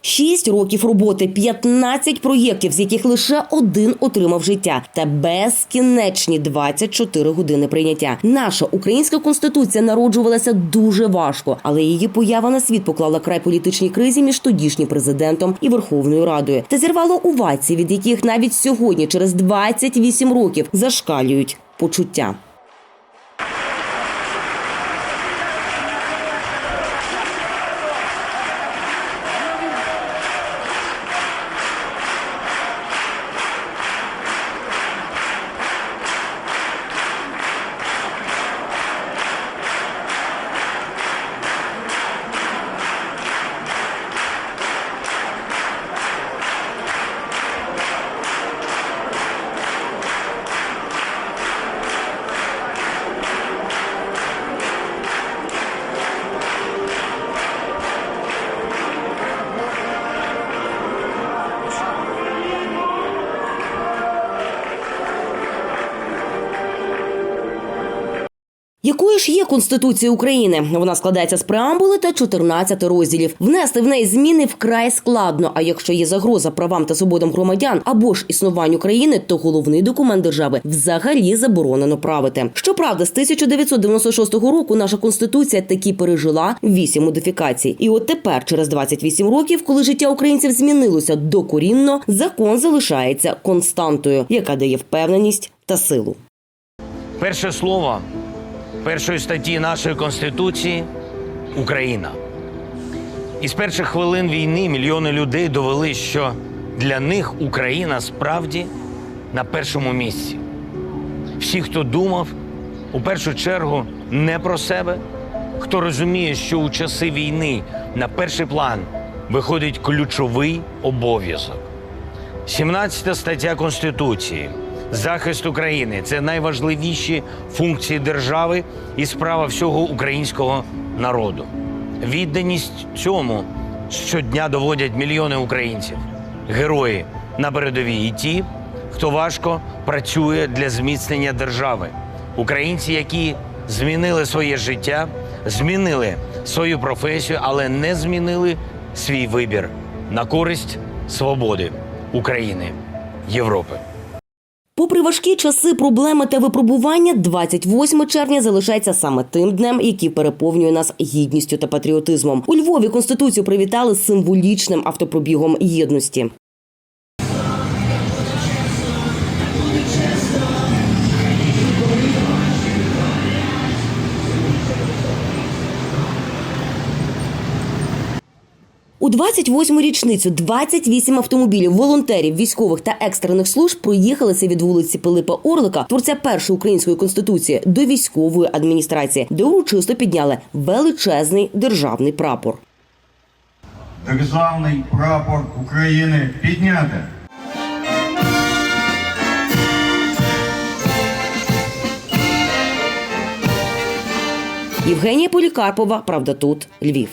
Шість років роботи, 15 проєктів, з яких лише один отримав життя, та безкінечні 24 години прийняття. Наша українська конституція народжувалася дуже важко, але її поява на світ поклала край політичній кризі між тодішнім президентом і Верховною Радою та зірвало увації, від яких навіть сьогодні, через 28 років, зашкалюють почуття. Якою ж є Конституція України? Вона складається з преамбули та 14 розділів. Внести в неї зміни вкрай складно. А якщо є загроза правам та свободам громадян або ж існуванню країни, то головний документ держави взагалі заборонено правити. Щоправда, з 1996 року наша конституція таки пережила вісім модифікацій. І от тепер, через 28 років, коли життя українців змінилося докорінно, закон залишається константою, яка дає впевненість та силу. Перше слово першої статті нашої Конституції Україна. Із перших хвилин війни мільйони людей довели, що для них Україна справді на першому місці. Всі, хто думав у першу чергу не про себе, хто розуміє, що у часи війни на перший план виходить ключовий обов'язок. 17 стаття Конституції. Захист України це найважливіші функції держави і справа всього українського народу. Відданість цьому щодня доводять мільйони українців, герої на передовій і ті, хто важко працює для зміцнення держави. Українці, які змінили своє життя, змінили свою професію, але не змінили свій вибір на користь свободи України, Європи. Попри важкі часи, проблеми та випробування, 28 червня залишається саме тим днем, який переповнює нас гідністю та патріотизмом. У Львові конституцію привітали символічним автопробігом єдності. У 28-му річницю 28 автомобілів, волонтерів, військових та екстрених служб проїхалися від вулиці Пилипа Орлика, творця першої української конституції, до військової адміністрації, де урочисто підняли величезний державний прапор. Державний прапор України підняти. Євгенія Полікарпова, правда, тут Львів.